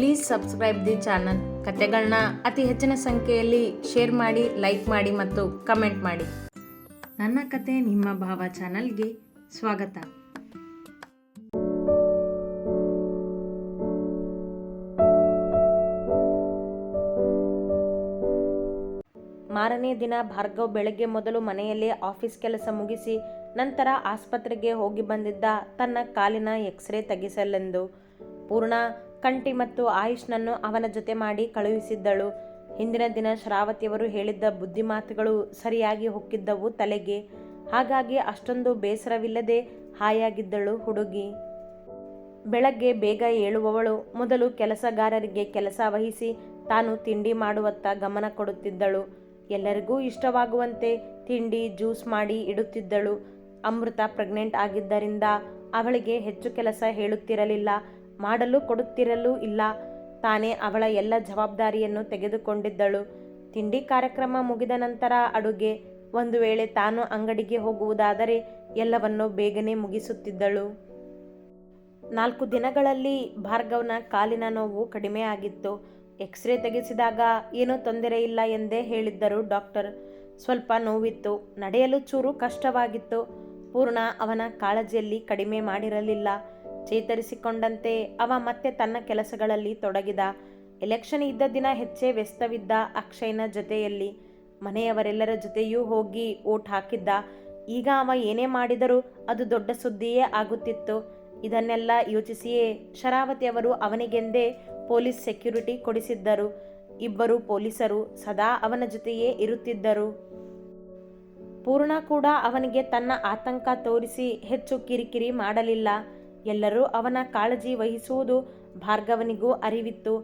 Please subscribe the channel ಕತೆಗಳನ್ನ ಅತಿ ಹೆಚ್ಚಿನ ಸಂಖ್ಯೆಯಲ್ಲಿ ಶೇರ್ ಮಾಡಿ ಲೈಕ್ ಮಾಡಿ ಮತ್ತು ಕಮೆಂಟ್ ಮಾಡಿ. ನನ್ನ ಕತೆ ನಿಮ್ಮ ಭಾವ ಚಾನಲ್ಗೆ ಸ್ವಾಗತ. ಮಾರನೇ ದಿನ ಭಾರ್ಗವ್ ಬೆಳಗ್ಗೆ ಮೊದಲು ಮನೆಯಲ್ಲೇ ಆಫೀಸ್ ಕೆಲಸ ಮುಗಿಸಿ ನಂತರ ಆಸ್ಪತ್ರೆಗೆ ಹೋಗಿ ಬಂದಿದ್ದ ತನ್ನ ಕಾಲಿನ ಎಕ್ಸ್ರೇ ತೆಗೆಸಲೆಂದು. ಪೂರ್ಣ ಕಂಟಿ ಮತ್ತು ಆಯುಷ್ನನ್ನು ಅವನ ಜೊತೆ ಮಾಡಿ ಕಳುಹಿಸಿದ್ದಳು. ಹಿಂದಿನ ದಿನ ಶ್ರಾವತಿಯವರು ಹೇಳಿದ್ದ ಬುದ್ಧಿಮಾತುಗಳು ಸರಿಯಾಗಿ ಹೊಕ್ಕಿದ್ದವು ತಲೆಗೆ. ಹಾಗಾಗಿ ಅಷ್ಟೊಂದು ಬೇಸರವಿಲ್ಲದೆ ಹಾಯಾಗಿದ್ದಳು ಹುಡುಗಿ. ಬೆಳಗ್ಗೆ ಬೇಗ ಏಳುವವಳು. ಮೊದಲು ಕೆಲಸಗಾರರಿಗೆ ಕೆಲಸ ವಹಿಸಿ ತಾನು ತಿಂಡಿ ಮಾಡುವತ್ತ ಗಮನ ಕೊಡುತ್ತಿದ್ದಳು. ಎಲ್ಲರಿಗೂ ಇಷ್ಟವಾಗುವಂತೆ ತಿಂಡಿ, ಜ್ಯೂಸ್ ಮಾಡಿ ಇಡುತ್ತಿದ್ದಳು. ಅಮೃತ ಪ್ರೆಗ್ನೆಂಟ್ ಆಗಿದ್ದರಿಂದ ಅವಳಿಗೆ ಹೆಚ್ಚು ಕೆಲಸ ಹೇಳುತ್ತಿರಲಿಲ್ಲ. ಮಾಡಲು ಕೊಡುತ್ತಿರಲೂ ಇಲ್ಲ. ತಾನೇ ಅವಳ ಎಲ್ಲ ಜವಾಬ್ದಾರಿಯನ್ನು ತೆಗೆದುಕೊಂಡಿದ್ದಳು. ತಿಂಡಿ ಕಾರ್ಯಕ್ರಮ ಮುಗಿದ ನಂತರ ಅಡುಗೆ. ಒಂದು ವೇಳೆ ತಾನು ಅಂಗಡಿಗೆ ಹೋಗುವುದಾದರೆ ಎಲ್ಲವನ್ನು ಬೇಗನೆ ಮುಗಿಸುತ್ತಿದ್ದಳು. ನಾಲ್ಕು ದಿನಗಳಲ್ಲಿ ಭಾರ್ಗವ್ನ ಕಾಲಿನ ನೋವು ಕಡಿಮೆ ಆಗಿತ್ತು. ಎಕ್ಸ್ರೇ ತೆಗೆಸಿದಾಗ ಏನೂ ತೊಂದರೆ ಇಲ್ಲ ಎಂದೇ ಹೇಳಿದ್ದರು ಡಾಕ್ಟರ್. ಸ್ವಲ್ಪ ನೋವಿತ್ತು. ನಡೆಯಲು ಚೂರು ಕಷ್ಟವಾಗಿತ್ತು. ಪೂರ್ಣ ಅವನ ಕಾಳಜಿಯಲ್ಲಿ ಕಡಿಮೆ ಮಾಡಿರಲಿಲ್ಲ. ಚೇತರಿಸಿಕೊಂಡಂತೆ ಅವ ಮತ್ತೆ ತನ್ನ ಕೆಲಸಗಳಲ್ಲಿ ತೊಡಗಿದ. ಎಲೆಕ್ಷನ್ ಇದ್ದ ದಿನ ಹೆಚ್ಚೇ ವ್ಯಸ್ತವಿದ್ದ ಅಕ್ಷಯ್ನ ಜೊತೆಯಲ್ಲಿ. ಮನೆಯವರೆಲ್ಲರ ಜೊತೆಯೂ ಹೋಗಿ ಓಟ್ ಹಾಕಿದ್ದ. ಈಗ ಅವ ಏನೇ ಮಾಡಿದರೂ ಅದು ದೊಡ್ಡ ಸುದ್ದಿಯೇ ಆಗುತ್ತಿತ್ತು. ಇದನ್ನೆಲ್ಲ ಯೋಚಿಸಿಯೇ ಶರಾವತಿಯವರು ಅವನಿಗೆಂದೇ ಪೊಲೀಸ್ ಸೆಕ್ಯೂರಿಟಿ ಕೊಡಿಸಿದ್ದರು. ಇಬ್ಬರು ಪೊಲೀಸರು ಸದಾ ಅವನ ಜೊತೆಯೇ ಇರುತ್ತಿದ್ದರು. ಪೂರ್ಣ ಕೂಡ ಅವನಿಗೆ ತನ್ನ ಆತಂಕ ತೋರಿಸಿ ಹೆಚ್ಚು ಕಿರಿಕಿರಿ ಮಾಡಲಿಲ್ಲ. ಎಲ್ಲರೂ ಅವನ ಕಾಳಜಿ ವಹಿಸುವುದು ಭಾರ್ಗವನಿಗೂ ಅರಿವಿತ್ತು.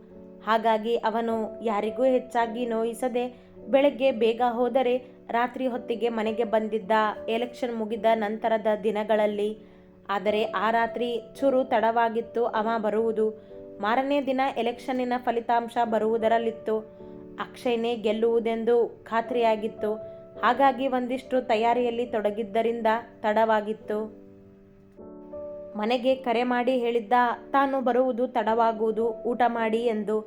ಹಾಗಾಗಿ ಅವನು ಯಾರಿಗೂ ಹೆಚ್ಚಾಗಿ ನೋಯಿಸದೆ ಬೆಳಗ್ಗೆ ಬೇಗ ಹೋದರೆ ರಾತ್ರಿ ಹೊತ್ತಿಗೆ ಮನೆಗೆ ಬಂದಿದ್ದ ಎಲೆಕ್ಷನ್ ಮುಗಿದ ನಂತರದ ದಿನಗಳಲ್ಲಿ. ಆದರೆ ಆ ರಾತ್ರಿ ಚೂರು ತಡವಾಗಿತ್ತು, ಅವ ಬರುವುದು. ಮಾರನೇ ದಿನ ಎಲೆಕ್ಷನ್ನಿನ ಫಲಿತಾಂಶ ಬರುವುದರಲ್ಲಿತ್ತು. ಅಕ್ಷಯ್ನೇ ಗೆಲ್ಲುವುದೆಂದು ಖಾತ್ರಿಯಾಗಿತ್ತು. ಹಾಗಾಗಿ ಒಂದಿಷ್ಟು ತಯಾರಿಯಲ್ಲಿ ತೊಡಗಿದ್ದರಿಂದ ತಡವಾಗಿತ್ತು. ಮನೆಗೆ ಕರೆ ಮಾಡಿ ಹೇಳಿದ್ದ ತಾನು ಬರುವುದು ತಡವಾಗುವುದು ಊಟ ಮಾಡಿ ಎಂದು.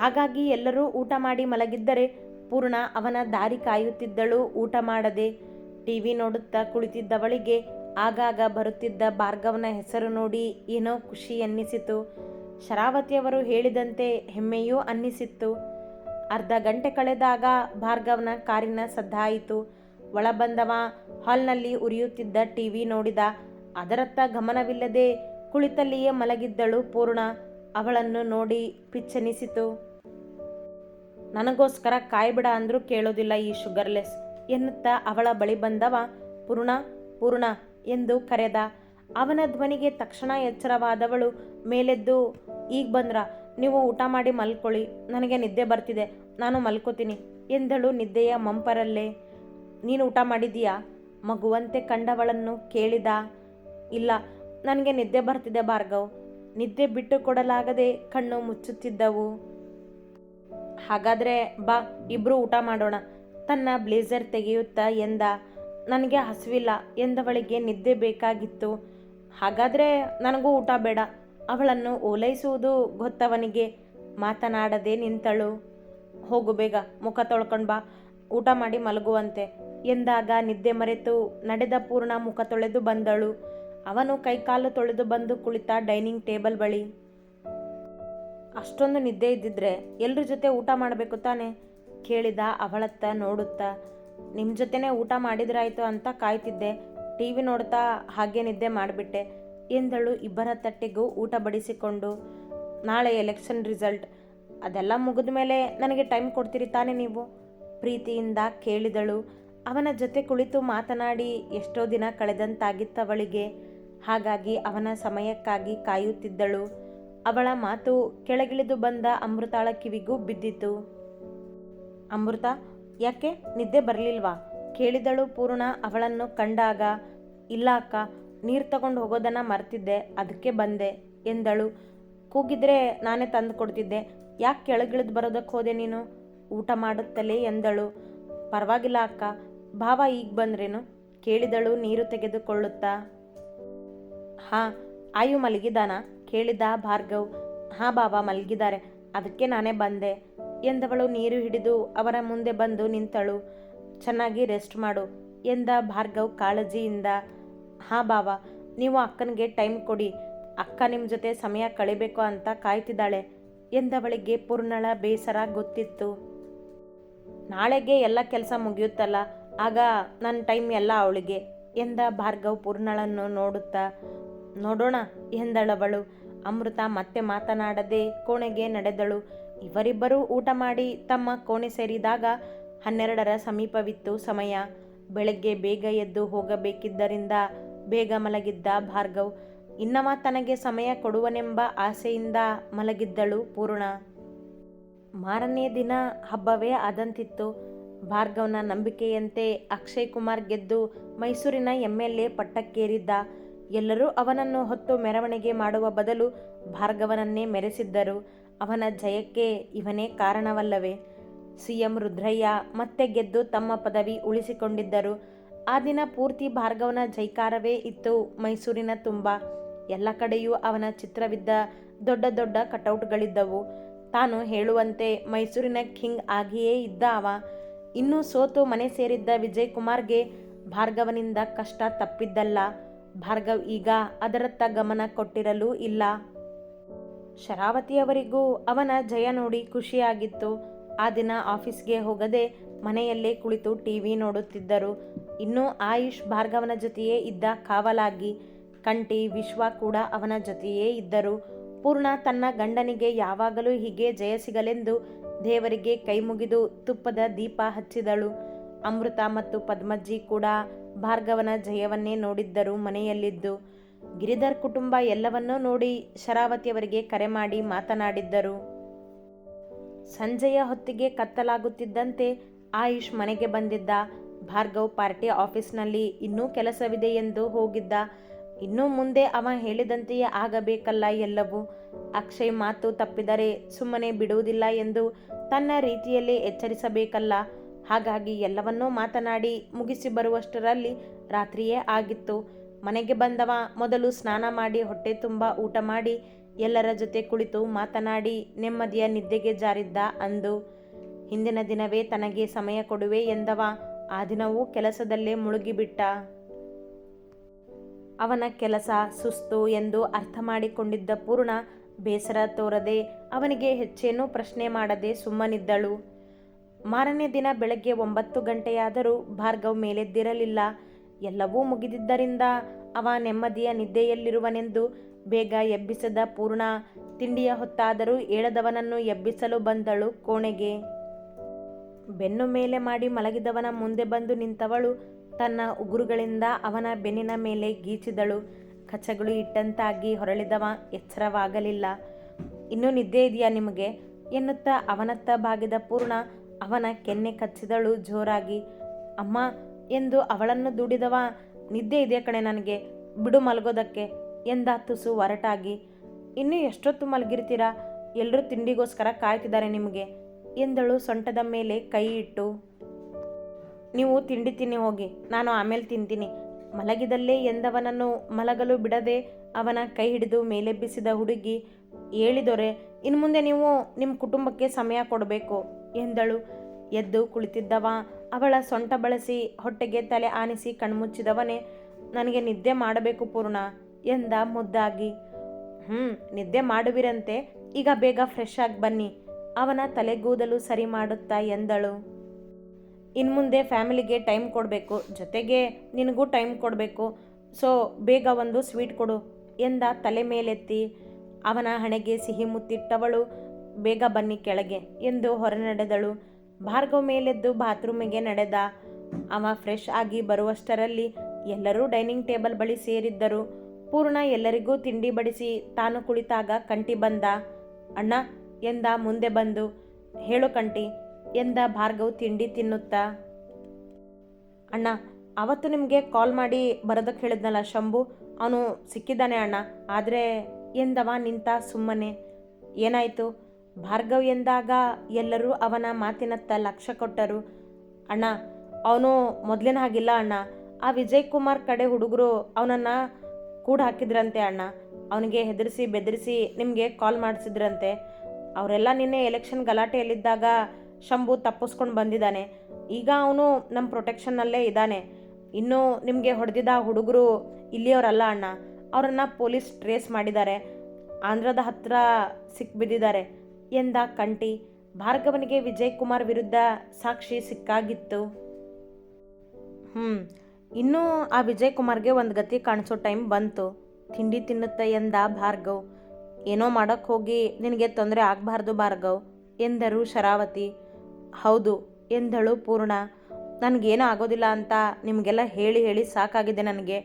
ಹಾಗಾಗಿ ಎಲ್ಲರೂ ಊಟ ಮಾಡಿ ಮಲಗಿದ್ದರೆ ಪೂರ್ಣ ಅವನ ದಾರಿ ಕಾಯುತ್ತಿದ್ದಳು ಊಟ ಮಾಡದೆ. ಟಿವಿ ನೋಡುತ್ತಾ ಕುಳಿತಿದ್ದವಳಿಗೆ ಆಗಾಗ ಬರುತ್ತಿದ್ದ ಭಾರ್ಗವನ ಹೆಸರು ನೋಡಿ ಏನೋ ಖುಷಿ ಅನ್ನಿಸಿತು. ಶರಾವತಿಯವರು ಹೇಳಿದಂತೆ ಹೆಮ್ಮೆಯೂ ಅನ್ನಿಸಿತ್ತು. ಅರ್ಧ ಗಂಟೆ ಕಳೆದಾಗ ಭಾರ್ಗವನ ಕಾರಿನ ಸದ್ದಾಯಿತು. ಒಳಬಂದವ ಹಾಲ್ನಲ್ಲಿ ಉರಿಯುತ್ತಿದ್ದ ಟಿವಿ ನೋಡಿದ ಅದರತ್ತ ಗಮನವಿಲ್ಲದೆ ಕುಳಿತಲ್ಲಿಯೇ ಮಲಗಿದ್ದಳು ಪೂರ್ಣ. ಅವಳನ್ನು ನೋಡಿ ಪಿಚ್ಚನಿಸಿತು. ನನಗೋಸ್ಕರ ಕಾಯ್ಬಿಡ ಅಂದರೂ ಕೇಳೋದಿಲ್ಲ ಈ ಶುಗರ್ಲೆಸ್ ಎನ್ನುತ್ತಾ ಅವಳ ಬಳಿ ಬಂದವ. ಪೂರ್ಣ ಪೂರ್ಣ ಎಂದು ಕರೆದ. ಅವನ ಧ್ವನಿಗೆ ತಕ್ಷಣ ಎಚ್ಚರವಾದವಳು ಮೇಲೆದ್ದು, ಈಗ ಬಂದ್ರ? ನೀವು ಊಟ ಮಾಡಿ ಮಲ್ಕೊಳ್ಳಿ. ನನಗೆ ನಿದ್ದೆ ಬರ್ತಿದೆ. ನಾನು ಮಲ್ಕೋತೀನಿ ಎಂದಳು ನಿದ್ದೆಯ ಮಂಪರಲ್ಲೇ. ನೀನು ಊಟ ಮಾಡಿದೀಯಾ ಮಗುವಂತೆ ಕಂಡವಳನ್ನು ಕೇಳಿದ. ಇಲ್ಲ, ನನಗೆ ನಿದ್ದೆ ಬರ್ತಿದೆ ಭಾರ್ಗವ್. ನಿದ್ದೆ ಬಿಟ್ಟು ಕೊಡಲಾಗದೆ ಕಣ್ಣು ಮುಚ್ಚುತ್ತಿದ್ದವು. ಹಾಗಾದರೆ ಬಾ, ಇಬ್ರು ಊಟ ಮಾಡೋಣ. ತನ್ನ ಬ್ಲೇಸರ್ ತೆಗೆಯುತ್ತಾ ಎಂದ, ನನಗೆ ಹಸಿವಿಲ್ಲ, ಎಂದವಳಿಗೆ ನಿದ್ದೆ ಬೇಕಾಗಿತ್ತು. ಹಾಗಾದರೆ ನನಗೂ ಊಟ ಬೇಡ, ಅವಳನ್ನು ಓಲೈಸುವುದು ಗೊತ್ತವನಿಗೆ. ಮಾತನಾಡದೆ ನಿಂತಳು. ಹೋಗು ಬೇಗ, ಮುಖ ತೊಳ್ಕೊಂಡು ಬಾ, ಊಟ ಮಾಡಿ ಮಲಗುವಂತೆ ಎಂದಾಗ ನಿದ್ದೆ ಮರೆತು ನಡೆದ ಪೂರ್ಣ ಮುಖ ತೊಳೆದು ಬಂದಳು. ಅವನು ಕೈಕಾಲು ತೊಳೆದು ಬಂದು ಕುಳಿತ ಡೈನಿಂಗ್ ಟೇಬಲ್ ಬಳಿ. ಅಷ್ಟೊಂದು ನಿದ್ದೆ ಇದ್ದಿದ್ರೆ ಎಲ್ರ ಜೊತೆ ಊಟ ಮಾಡಬೇಕು ತಾನೆ? ಕೇಳಿದ ಅವಳತ್ತ ನೋಡುತ್ತಾ. ನಿಮ್ಮ ಜೊತೆನೇ ಊಟ ಮಾಡಿದ್ರಾಯ್ತು ಅಂತ ಕಾಯ್ತಿದ್ದೆ. ಟಿ ವಿ ನೋಡ್ತಾ ಹಾಗೆ ನಿದ್ದೆ ಮಾಡಿಬಿಟ್ಟೆ. ಎಂದಳು ಇಬ್ಬರ ತಟ್ಟೆಗೂ ಊಟ ಬಡಿಸಿಕೊಂಡು. ನಾಳೆ ಎಲೆಕ್ಷನ್ ರಿಸಲ್ಟ್. ಅದೆಲ್ಲ ಮುಗಿದ ಮೇಲೆ ನನಗೆ ಟೈಮ್ ಕೊಡ್ತೀರಿ ತಾನೇ ನೀವು? ಪ್ರೀತಿಯಿಂದ ಕೇಳಿದಳು. ಅವನ ಜೊತೆ ಕುಳಿತು ಮಾತನಾಡಿ ಎಷ್ಟೋ ದಿನ ಕಳೆದಂತಾಗಿತ್ತವಳಿಗೆ. ಹಾಗಾಗಿ ಅವನ ಸಮಯಕ್ಕಾಗಿ ಕಾಯುತ್ತಿದ್ದಳು. ಅವಳ ಮಾತು ಕೆಳಗಿಳಿದು ಬಂದ ಅಮೃತಾಳ ಕಿವಿಗೂ ಬಿದ್ದಿತು. ಅಮೃತ, ಯಾಕೆ ನಿದ್ದೆ ಬರಲಿಲ್ವಾ? ಕೇಳಿದಳು ಪೂರ್ಣ ಅವಳನ್ನು ಕಂಡಾಗ, ಇಲ್ಲ ಅಕ್ಕ, ನೀರು ತಗೊಂಡು ಹೋಗೋದನ್ನು ಮರ್ತಿದ್ದೆ ಅದಕ್ಕೆ ಬಂದೆ ಎಂದಳು. ಕೂಗಿದ್ರೆ ನಾನೇ ತಂದು ಕೊಡ್ತಿದ್ದೆ, ಯಾಕೆ ಕೆಳಗಿಳಿದು ಬರೋದಕ್ಕೆ ಹೋದೆ ನೀನು? ಊಟ ಮಾಡುತ್ತಲೇ ಎಂದಳು. ಪರವಾಗಿಲ್ಲ ಅಕ್ಕ, ಭಾವ ಈಗ ಬಂದ್ರೇನು? ಕೇಳಿದಳು ನೀರು ತೆಗೆದುಕೊಳ್ಳುತ್ತಾ. ಹಾಂ, ಆಯು ಮಲಗಿದಾನ? ಕೇಳಿದ ಭಾರ್ಗವ್. ಹಾಂ ಬಾಬಾ, ಮಲಗಿದ್ದಾರೆ. ಅದಕ್ಕೆ ನಾನೇ ಬಂದೆ ಎಂದವಳು ನೀರು ಹಿಡಿದು ಅವರ ಮುಂದೆ ಬಂದು ನಿಂತಳು. ಚೆನ್ನಾಗಿ ರೆಸ್ಟ್ ಮಾಡು ಎಂದ ಭಾರ್ಗವ್ ಕಾಳಜಿಯಿಂದ. ಹಾಂ ಬಾಬಾ, ನೀವು ಅಕ್ಕನಿಗೆ ಟೈಮ್ ಕೊಡಿ. ಅಕ್ಕ ನಿಮ್ಮ ಜೊತೆ ಸಮಯ ಕಳಿಬೇಕು ಅಂತ ಕಾಯ್ತಿದ್ದಾಳೆ ಎಂದವಳಿಗೆ ಪೂರ್ಣಳ ಬೇಸರ ಗೊತ್ತಿತ್ತು. ನಾಳೆಗೆ ಎಲ್ಲ ಕೆಲಸ ಮುಗಿಯುತ್ತಲ್ಲ, ಆಗ ನನ್ನ ಟೈಮ್ ಎಲ್ಲ ಅವಳಿಗೆ ಎಂದ ಭಾರ್ಗವ್ ಪೂರ್ಣಳನ್ನು ನೋಡುತ್ತಾ. ನೋಡೋಣ, ಎಂದಳವಳು. ಅಮೃತ ಮತ್ತೆ ಮಾತನಾಡದೆ ಕೋಣೆಗೆ ನಡೆದಳು. ಇವರಿಬ್ಬರೂ ಊಟ ಮಾಡಿ ತಮ್ಮ ಕೋಣೆ ಸೇರಿದಾಗ ಹನ್ನೆರಡರ ಸಮೀಪವಿತ್ತು ಸಮಯ. ಬೆಳಗ್ಗೆ ಬೇಗ ಎದ್ದು ಹೋಗಬೇಕಿದ್ದರಿಂದ ಬೇಗ ಮಲಗಿದ್ದ ಭಾರ್ಗವ್. ಇನ್ನವ ತನಗೆ ಸಮಯ ಕೊಡುವನೆಂಬ ಆಸೆಯಿಂದ ಮಲಗಿದ್ದಳು ಪೂರ್ಣ. ಮಾರನೇ ದಿನ ಹಬ್ಬವೇ ಆದಂತಿತ್ತು. ಭಾರ್ಗವ್ನ ನಂಬಿಕೆಯಂತೆ ಅಕ್ಷಯ್ ಕುಮಾರ್ ಗೆದ್ದು ಮೈಸೂರಿನ ಎಂ ಎಲ್ ಎ ಪಟ್ಟಕ್ಕೇರಿದ್ದ ಎಲ್ಲರೂ ಅವನನ್ನು ಹೊತ್ತು ಮೆರವಣಿಗೆ ಮಾಡುವ ಬದಲು ಭಾರ್ಗವನನ್ನೇ ಮೆರೆಸಿದ್ದರು. ಅವನ ಜಯಕ್ಕೆ ಇವನೇ ಕಾರಣವಲ್ಲವೇ. ಸಿಎಂ ರುದ್ರಯ್ಯ ಮತ್ತೆ ಗೆದ್ದು ತಮ್ಮ ಪದವಿ ಉಳಿಸಿಕೊಂಡಿದ್ದರು. ಆ ದಿನ ಪೂರ್ತಿ ಭಾರ್ಗವನ ಜೈಕಾರವೇ ಇತ್ತು ಮೈಸೂರಿನ ತುಂಬ. ಎಲ್ಲ ಕಡೆಯೂ ಅವನ ಚಿತ್ರವಿದ್ದ ದೊಡ್ಡ ದೊಡ್ಡ ಕಟೌಟ್ಗಳಿದ್ದವು. ತಾನು ಹೇಳುವಂತೆ ಮೈಸೂರಿನ ಕಿಂಗ್ ಆಗಿಯೇ ಇದ್ದ ಅವ. ಇನ್ನೂ ಸೋತು ಮನೆ ಸೇರಿದ್ದ ವಿಜಯ್ ಕುಮಾರ್ಗೆ ಭಾರ್ಗವನಿಂದ ಕಷ್ಟ ತಪ್ಪಿದ್ದಲ್ಲ. ಭಾರ್ಗವ್ ಈಗ ಅದರತ್ತ ಗಮನ ಕೊಟ್ಟಿರಲೂ ಇಲ್ಲ. ಶರಾವತಿಯವರಿಗೂ ಅವನ ಜಯ ನೋಡಿ ಖುಷಿಯಾಗಿತ್ತು. ಆ ದಿನ ಆಫೀಸ್ಗೆ ಹೋಗದೆ ಮನೆಯಲ್ಲೇ ಕುಳಿತು ಟಿವಿ ನೋಡುತ್ತಿದ್ದರು. ಇನ್ನು ಆಯುಷ್ ಭಾರ್ಗವನ ಜೊತೆಯೇ ಇದ್ದ ಕಾವಲಾಗಿ. ಕಂಟಿ ವಿಶ್ವ ಕೂಡ ಅವನ ಜೊತೆಯೇ ಇದ್ದರು. ಪೂರ್ಣ ತನ್ನ ಗಂಡನಿಗೆ ಯಾವಾಗಲೂ ಹೀಗೆ ಜಯ ಸಿಗಲೆಂದು ದೇವರಿಗೆ ಕೈ ಮುಗಿದು ತುಪ್ಪದ ದೀಪ ಹಚ್ಚಿದಳು. ಅಮೃತ ಮತ್ತು ಪದ್ಮಜ್ಜಿ ಕೂಡ ಭಾರ್ಗವನ ಜಯವನ್ನೇ ನೋಡಿದ್ದರು, ಮನೆಯಲ್ಲಿದ್ದು. ಗಿರಿಧರ್ ಕುಟುಂಬ ಎಲ್ಲವನ್ನೂ ನೋಡಿ ಶರಾವತಿಯವರಿಗೆ ಕರೆ ಮಾಡಿ ಮಾತನಾಡಿದ್ದರು. ಸಂಜೆಯ ಹೊತ್ತಿಗೆ ಕತ್ತಲಾಗುತ್ತಿದ್ದಂತೆ ಆಯುಷ್ ಮನೆಗೆ ಬಂದಿದ್ದ. ಭಾರ್ಗವ್ ಪಾರ್ಟಿ ಆಫೀಸ್ನಲ್ಲಿ ಇನ್ನೂ ಕೆಲಸವಿದೆ ಎಂದು ಹೋಗಿದ್ದ. ಇನ್ನು ಮುಂದೆ ಅವ ಹೇಳಿದಂತೆಯೇ ಆಗಬೇಕಲ್ಲ ಎಲ್ಲವೂ. ಅಕ್ಷಯ್ ಮಾತು ತಪ್ಪಿದರೆ ಸುಮ್ಮನೆ ಬಿಡುವುದಿಲ್ಲ ಎಂದು ತನ್ನ ರೀತಿಯಲ್ಲಿ ಎಚ್ಚರಿಸಬೇಕಲ್ಲ. ಹಾಗಾಗಿ ಎಲ್ಲವನ್ನೂ ಮಾತನಾಡಿ ಮುಗಿಸಿ ಬರುವಷ್ಟರಲ್ಲಿ ರಾತ್ರಿಯೇ ಆಗಿತ್ತು. ಮನೆಗೆ ಬಂದವ ಮೊದಲು ಸ್ನಾನ ಮಾಡಿ ಹೊಟ್ಟೆ ತುಂಬ ಊಟ ಮಾಡಿ ಎಲ್ಲರ ಜೊತೆ ಕುಳಿತು ಮಾತನಾಡಿ ನೆಮ್ಮದಿಯ ನಿದ್ದೆಗೆ ಜಾರಿದ್ದ ಅಂದು. ಹಿಂದಿನ ದಿನವೇ ತನಗೆ ಸಮಯ ಕೊಡುವೆ ಎಂದವ. ಆ ದಿನವೂ ಕೆಲಸದಲ್ಲೇ ಮುಳುಗಿಬಿಟ್ಟ. ಅವನ ಕೆಲಸ ಸುಸ್ತು ಎಂದು ಅರ್ಥ ಮಾಡಿಕೊಂಡಿದ್ದ ಪೂರ್ಣ ಬೇಸರ ತೋರದೆ ಅವನಿಗೆ ಹೆಚ್ಚೇನೂ ಪ್ರಶ್ನೆ ಮಾಡದೆ ಸುಮ್ಮನಿದ್ದಳು. ಮಾರನೇ ದಿನ ಬೆಳಗ್ಗೆ ಒಂಬತ್ತು ಗಂಟೆಯಾದರೂ ಭಾರ್ಗವ್ ಮೇಲೆದ್ದಿರಲಿಲ್ಲ. ಎಲ್ಲವೂ ಮುಗಿದಿದ್ದರಿಂದ ಅವ ನೆಮ್ಮದಿಯ ನಿದ್ದೆಯಲ್ಲಿರುವನೆಂದು ಬೇಗ ಎಬ್ಬಿಸದ ಪೂರ್ಣ. ತಿಂಡಿಯ ಹೊತ್ತಾದರೂ ಏಳದವನನ್ನು ಎಬ್ಬಿಸಲು ಬಂದಳು ಕೋಣೆಗೆ. ಬೆನ್ನು ಮೇಲೆ ಮಾಡಿ ಮಲಗಿದವನ ಮುಂದೆ ಬಂದು ನಿಂತವಳು ತನ್ನ ಉಗುರುಗಳಿಂದ ಅವನ ಬೆನ್ನಿನ ಮೇಲೆ ಗೀಚಿದಳು. ಕಚಗಳು ಇಟ್ಟಂತಾಗಿ ಹೊರಳಿದವ ಎಚ್ಚರವಾಗಲಿಲ್ಲ. ಇನ್ನೂ ನಿದ್ದೆ ಇದೆಯಾ ನಿಮಗೆ? ಎನ್ನುತ್ತಾ ಅವನತ್ತ ಬಾಗಿದ ಪೂರ್ಣ ಅವನ ಕೆನ್ನೆ ಕಚ್ಚಿದಳು ಜೋರಾಗಿ. ಅಮ್ಮ, ಎಂದು ಅವಳನ್ನು ದುಡಿದವ, ನಿದ್ದೆ ಇದೆ ಕಣೆ ನನಗೆ? ಬಿಡು ಮಲಗೋದಕ್ಕೆ, ಎಂದ ತುಸು ಒರಟಾಗಿ. ಇನ್ನೂ ಎಷ್ಟೊತ್ತು ಮಲಗಿರ್ತೀರಾ? ಎಲ್ಲರೂ ತಿಂಡಿಗೋಸ್ಕರ ಕಾಯ್ತಿದ್ದಾರೆ ನಿಮಗೆ, ಎಂದಳು ಸೊಂಟದ ಮೇಲೆ ಕೈ ಇಟ್ಟು. ನೀವು ತಿಂಡಿ ತಿನ್ನಿ ಹೋಗಿ, ನಾನು ಆಮೇಲೆ ತಿಂತೀನಿ. ಮಲಗಿದಲ್ಲೇ ಎಂದವನನ್ನು ಮಲಗಲು ಬಿಡದೆ ಅವನ ಕೈ ಹಿಡಿದು ಮೇಲೆಬ್ಬಿಸಿದ ಹುಡುಗಿ ಹೇಳಿದೊರೆ ಇನ್ನು ಮುಂದೆ ನೀವು ನಿಮ್ಮ ಕುಟುಂಬಕ್ಕೆ ಸಮಯ ಕೊಡಬೇಕು. ಎಂದಳು. ಎದ್ದು ಕುಳಿತಿದ್ದವ. ಅವಳ ಸೊಂಟ ಬಳಸಿ ಹೊಟ್ಟೆಗೆ ತಲೆ ಆನಿಸಿ ಕಣ್ಮುಚ್ಚಿದವನೇ, ನನಗೆ ನಿದ್ದೆ ಮಾಡಬೇಕು ಪೂರ್ಣ ಎಂದ ಮುದ್ದಾಗಿ. ಹ್ಞೂ ನಿದ್ದೆ ಮಾಡುವಿರಂತೆ. ಈಗ ಬೇಗ ಫ್ರೆಶ್ ಆಗಿ ಬನ್ನಿ. ಅವನ ತಲೆಗೂದಲು ಸರಿ ಮಾಡುತ್ತಾ ಎಂದಳು. ಇನ್ಮುಂದೆ ಫ್ಯಾಮಿಲಿಗೆ ಟೈಮ್ ಕೊಡಬೇಕು. ಜೊತೆಗೆ ನಿನಗೂ ಟೈಮ್ ಕೊಡಬೇಕು. ಸೊ, ಬೇಗ ಒಂದು ಸ್ವೀಟ್ ಕೊಡು ಎಂದ ತಲೆ ಮೇಲೆತ್ತಿ. ಅವನ ಹಣೆಗೆ ಸಿಹಿ ಮುತ್ತಿಟ್ಟವಳು ಬೇಗ ಬನ್ನಿ ಕೆಳಗೆ ಎಂದು ಹೊರ ನಡೆದಳು. ಭಾರ್ಗವ್ ಮೇಲೆದ್ದು ಬಾತ್ರೂಮಿಗೆ ನಡೆದ. ಅವ ಫ್ರೆಶ್ ಆಗಿ ಬರುವಷ್ಟರಲ್ಲಿ ಎಲ್ಲರೂ ಡೈನಿಂಗ್ ಟೇಬಲ್ ಬಳಿ ಸೇರಿದ್ದರು. ಪೂರ್ಣ ಎಲ್ಲರಿಗೂ ತಿಂಡಿ ಬಡಿಸಿ ತಾನು ಕುಳಿತಾಗ ಕಂಟಿ ಬಂದ. ಅಣ್ಣ, ಎಂದ ಮುಂದೆ ಬಂದು. ಹೇಳು ಕಂಟಿ ಎಂದ ಭಾರ್ಗವ್ ತಿಂಡಿ ತಿನ್ನುತ್ತಾ. ಅಣ್ಣ, ಅವತ್ತು ನಿಮಗೆ ಕಾಲ್ ಮಾಡಿ ಬರೋದಕ್ಕೆ ಹೇಳಿದ್ನಲ್ಲ ಶಂಭು. ಅವನು ಸಿಕ್ಕಿದ್ದಾನೆ ಅಣ್ಣ. ಆದರೆ, ಎಂದವ ನಿಂತ ಸುಮ್ಮನೆ. ಏನಾಯಿತು? ಭಾರ್ಗವ್ ಎಂದಾಗ ಎಲ್ಲರೂ ಅವನ ಮಾತಿನತ್ತ ಲಕ್ಷ ಕೊಟ್ಟರು. ಅಣ್ಣ, ಅವನು ಮೊದಲಿನ ಹಾಗಿಲ್ಲ ಅಣ್ಣ. ಆ ವಿಜಯ್ ಕುಮಾರ್ ಕಡೆ ಹುಡುಗರು ಅವನನ್ನು ಕೂಡ ಹಾಕಿದ್ರಂತೆ ಅಣ್ಣ. ಅವನಿಗೆ ಹೆದರಿಸಿ ಬೆದರಿಸಿ ನಿಮಗೆ ಕಾಲ್ ಮಾಡಿಸಿದ್ರಂತೆ. ಅವರೆಲ್ಲ ನಿನ್ನೆ ಎಲೆಕ್ಷನ್ ಗಲಾಟೆಯಲ್ಲಿದ್ದಾಗ ಶಂಭು ತಪ್ಪಿಸ್ಕೊಂಡು ಬಂದಿದ್ದಾನೆ. ಈಗ ಅವನು ನಮ್ಮ ಪ್ರೊಟೆಕ್ಷನ್ನಲ್ಲೇ ಇದ್ದಾನೆ. ಇನ್ನು ನಿಮಗೆ ಹೊಡೆದಿದ್ದ ಹುಡುಗರು ಇಲ್ಲಿಯವರಲ್ಲ ಅಣ್ಣ. ಅವರನ್ನು ಪೊಲೀಸ್ ಟ್ರೇಸ್ ಮಾಡಿದ್ದಾರೆ. ಆಂಧ್ರದ ಹತ್ರ ಸಿಕ್ಬಿದ್ದಿದ್ದಾರೆ. ಎಂದ ಕಂಟಿ ಭಾರ್ಗವನಿಗೆ ವಿಜಯ್ ಕುಮಾರ್ ವಿರುದ್ಧ ಸಾಕ್ಷಿ ಸಿಕ್ಕಾಗಿತ್ತು. ಹ್ಞೂ ಇನ್ನೂ ಆ ವಿಜಯ್ ಕುಮಾರ್ಗೆ ಒಂದು ಗತಿ ಕಾಣಿಸೋ ಟೈಮ್ ಬಂತು. ತಿಂಡಿ ತಿನ್ನುತ್ತೆ ಎಂದ ಭಾರ್ಗವ್, ಏನೋ ಮಾಡೋಕ್ಕೆ ಹೋಗಿ, ನಿನಗೆ ತೊಂದರೆ ಆಗಬಾರ್ದು ಭಾರ್ಗವ್, ಎಂದರು ಶರಾವತಿ. ಹೌದು, ಎಂದಳು ಪೂರ್ಣ. ನನಗೇನೂ ಆಗೋದಿಲ್ಲ ಅಂತ ನಿಮಗೆಲ್ಲ ಹೇಳಿ ಹೇಳಿ ಸಾಕಾಗಿದೆ ನನಗೆ.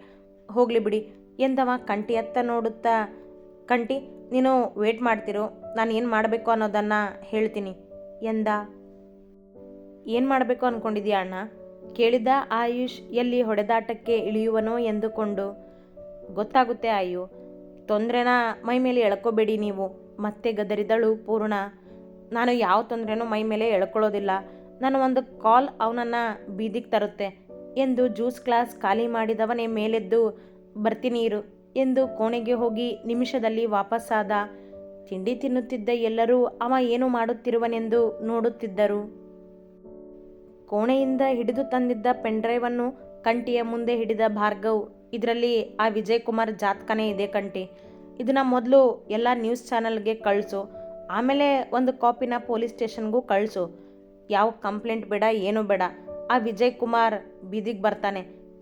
ಹೋಗಲಿ ಬಿಡಿ, ಎಂದವ ಕಂಟಿ ಅತ್ತ ನೋಡುತ್ತಾ ಕಂಟಿ, ನೀನು ವೇಟ್ ಮಾಡ್ತಿರೋ, ನಾನು ಏನು ಮಾಡಬೇಕು ಅನ್ನೋದನ್ನು ಹೇಳ್ತೀನಿ, ಎಂದ. ಏನು ಮಾಡಬೇಕು ಅಂದ್ಕೊಂಡಿದ್ಯಾ ಅಣ್ಣ? ಕೇಳಿದ ಆಯುಷ್ ಎಲ್ಲಿ ಹೊಡೆದಾಟಕ್ಕೆ ಇಳಿಯುವನೋ ಎಂದುಕೊಂಡು, ಗೊತ್ತಾಗುತ್ತೆ ಆಯು, ತೊಂದರೆನ ಮೈ ಮೇಲೆ ಎಳ್ಕೋಬೇಡಿ ನೀವು, ಮತ್ತೆ ಗದರಿದಳು ಪೂರ್ಣ. ನಾನು ಯಾವ ತೊಂದರೆನೂ ಮೈ ಮೇಲೆ ಎಳ್ಕೊಳ್ಳೋದಿಲ್ಲ, ನಾನು ಒಂದು ಕಾಲ್ ಅವನನ್ನು ಬೀದಿಗೆ ತರುತ್ತೆ, ಎಂದು ಜ್ಯೂಸ್ ಗ್ಲಾಸ್ ಖಾಲಿ ಮಾಡಿದವನೇ ಮೇಲೆದ್ದು, ಬರ್ತೀನಿ ಇರು. ಎಂದು ಕೋಣೆಗೆ ಹೋಗಿ ನಿಮಿಷದಲ್ಲಿ ವಾಪಸ್ಸಾದ. ತಿಂಡಿ ತಿನ್ನುತ್ತಿದ್ದ ಎಲ್ಲರೂ ಅವ ಏನು ಮಾಡುತ್ತಿರುವನೆಂದು ನೋಡುತ್ತಿದ್ದರು. ಕೋಣೆಯಿಂದ ಹಿಡಿದು ತಂದಿದ್ದ ಪೆನ್ಡ್ರೈವನ್ನು ಕಂಟಿಯ ಮುಂದೆ ಹಿಡಿದ ಭಾರ್ಗವ್, ಇದರಲ್ಲಿ ಆ ವಿಜಯ್ ಕುಮಾರ್ ಜಾತ್ಕನೇ ಇದೆ ಕಂಟಿ ಇದನ್ನ ಮೊದಲು ಎಲ್ಲ ನ್ಯೂಸ್ ಚಾನಲ್ಗೆ ಕಳಿಸು. ಆಮೇಲೆ ಒಂದು ಕಾಪಿನ ಪೊಲೀಸ್ ಸ್ಟೇಷನ್ಗೂ ಕಳಿಸು. ಯಾವ ಕಂಪ್ಲೇಂಟ್ ಬೇಡ, ಏನೂ ಬೇಡ. ಆ ವಿಜಯ್ ಕುಮಾರ್ ಬೀದಿಗೆ ಬರ್ತಾನೆ.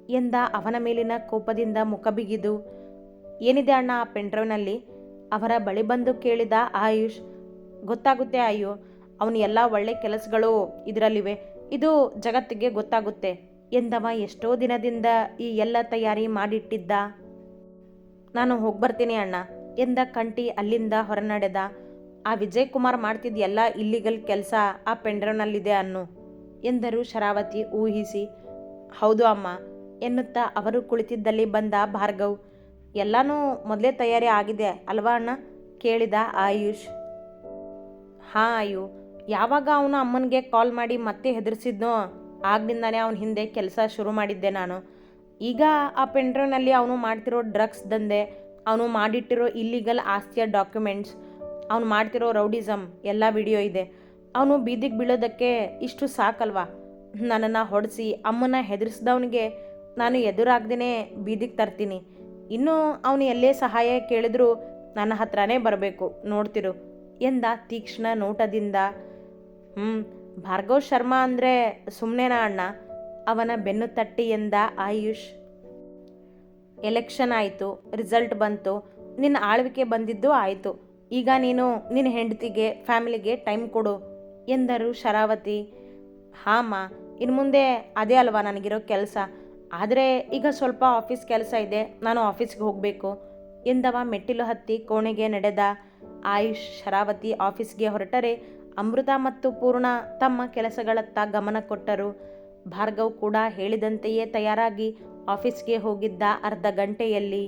ಎಂದ ಅವನ ಮೇಲಿನ ಕೋಪದಿಂದ ಮುಖ ಬಿಗಿದು ಏನಿದೆ ಅಣ್ಣ ಆ ಪೆಂಡ್ರೈವ್ನಲ್ಲಿ? ಅವರ ಬಳಿ ಬಂದು ಕೇಳಿದ ಆಯುಷ್, ಗೊತ್ತಾಗುತ್ತೆ ಅಯ್ಯೋ, ಅವನು ಎಲ್ಲ ಒಳ್ಳೆ ಕೆಲಸಗಳು ಇದರಲ್ಲಿವೆ, ಇದು ಜಗತ್ತಿಗೆ ಗೊತ್ತಾಗುತ್ತೆ ಎಂದವ ಎಷ್ಟೋ ದಿನದಿಂದ ಈ ಎಲ್ಲ ತಯಾರಿ ಮಾಡಿಟ್ಟಿದ್ದ. ನಾನು ಹೋಗ್ಬರ್ತೀನಿ ಅಣ್ಣ ಎಂದ ಕಂಟಿ ಅಲ್ಲಿಂದ ಹೊರನಡೆದ. ಆ ವಿಜಯ್ ಕುಮಾರ್ ಮಾಡ್ತಿದ್ದ ಎಲ್ಲ ಇಲ್ಲಿಗಲ್ ಕೆಲಸ, ಆ ಪೆಂಡ್ರವ್ನಲ್ಲಿದೆ ಅನ್ನು ಎಂದರು ಶರಾವತಿ ಊಹಿಸಿ. ಹೌದು ಅಮ್ಮ, ಎನ್ನುತ್ತಾ ಅವರು ಕುಳಿತಿದ್ದಲ್ಲಿ ಬಂದ ಭಾರ್ಗವ್. ಎಲ್ಲನೂ ಮೊದಲೇ ತಯಾರಿ ಆಗಿದೆ ಅಲ್ವಾ ಅಣ್ಣ? ಕೇಳಿದ ಆಯುಷ್. ಹಾಂ ಅಯ್ಯು ಯಾವಾಗ ಅವನು ಅಮ್ಮನಿಗೆ ಕಾಲ್ ಮಾಡಿ ಮತ್ತೆ ಹೆದರ್ಸಿದ್ನೋ, ಆಗ್ಲಿಂದಾನೇ ಅವನ ಹಿಂದೆ ಕೆಲಸ ಶುರು ಮಾಡಿದ್ದೆ ನಾನು. ಈಗ ಆ ಪೆಂಡ್ರವ್ನಲ್ಲಿ ಅವನು ಮಾಡ್ತಿರೋ ಡ್ರಗ್ಸ್ ದಂಧೆ, ಅವನು ಮಾಡಿಟ್ಟಿರೋ ಇಲ್ಲಿಗಲ್ ಆಸ್ತಿಯ ಡಾಕ್ಯುಮೆಂಟ್ಸ್ ಅವನು ಮಾಡ್ತಿರೋ ರೌಡಿಸಮ್ ಎಲ್ಲ ವಿಡಿಯೋ ಇದೆ. ಅವನು ಬೀದಿಗೆ ಬೀಳೋದಕ್ಕೆ ಇಷ್ಟು ಸಾಕಲ್ವಾ? ನನ್ನನ್ನು ಹೊಡೆಸಿ ಅಮ್ಮನ ಹೆದರಿಸಿದವನಿಗೆ ನಾನು ಎದುರಾಗ್ದೇ ಬೀದಿಗೆ ತರ್ತೀನಿ. ಇನ್ನು ಅವನು ಎಲ್ಲೇ ಸಹಾಯ ಕೇಳಿದ್ರು ನನ್ನ ಹತ್ರನೇ ಬರಬೇಕು, ನೋಡ್ತಿರು, ಎಂದ ತೀಕ್ಷ್ಣ ನೋಟದಿಂದ. ಹ್ಞೂ ಭಾರ್ಗವ್ ಶರ್ಮಾ ಅಂದರೆ ಸುಮ್ಮನೆನಾ ಅಣ್ಣ? ಅವನ ಬೆನ್ನು ತಟ್ಟಿ ಎಂದ ಆಯುಷ್. ಎಲೆಕ್ಷನ್ ಆಯಿತು, ರಿಸಲ್ಟ್ ಬಂತು, ನಿನ್ನ ಆಳ್ವಿಕೆ ಬಂದಿದ್ದು ಆಯಿತು. ಈಗ ನೀನು ನಿನ್ನ ಹೆಂಡತಿಗೆ, ಫ್ಯಾಮಿಲಿಗೆ ಟೈಮ್ ಕೊಡು, ಎಂದರು ಶರಾವತಿ. ಹಾಂ ಇನ್ನು ಮುಂದೆ ಅದೇ ಅಲ್ವಾ ನನಗಿರೋ ಕೆಲಸ? ಆದರೆ ಈಗ ಸ್ವಲ್ಪ ಆಫೀಸ್ ಕೆಲಸ ಇದೆ, ನಾನು ಆಫೀಸ್ಗೆ ಹೋಗಬೇಕು. ಎಂದವ ಮೆಟ್ಟಿಲು ಹತ್ತಿ ಕೋಣೆಗೆ ನಡೆದ ಆಯುಷ್ ಶರಾವತಿ ಆಫೀಸ್ಗೆ ಹೊರಟರೆ ಅಮೃತ ಮತ್ತು ಪೂರ್ಣ ತಮ್ಮ ಕೆಲಸಗಳತ್ತ ಗಮನ ಕೊಟ್ಟರು. ಭಾರ್ಗವ್ ಕೂಡ ಹೇಳಿದಂತೆಯೇ ತಯಾರಾಗಿ ಆಫೀಸ್ಗೆ ಹೋಗಿದ್ದ ಅರ್ಧ ಗಂಟೆಯಲ್ಲಿ.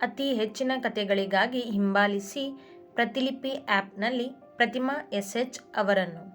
ಅತಿ ಹೆಚ್ಚಿನ ಕಥೆಗಳಿಗಾಗಿ ಹಿಂಬಾಲಿಸಿ ಪ್ರತಿಲಿಪಿ ಆ್ಯಪ್ನಲ್ಲಿ ಪ್ರತಿಮಾ ಎಸ್ ಎಚ್ ಅವರನ್ನು.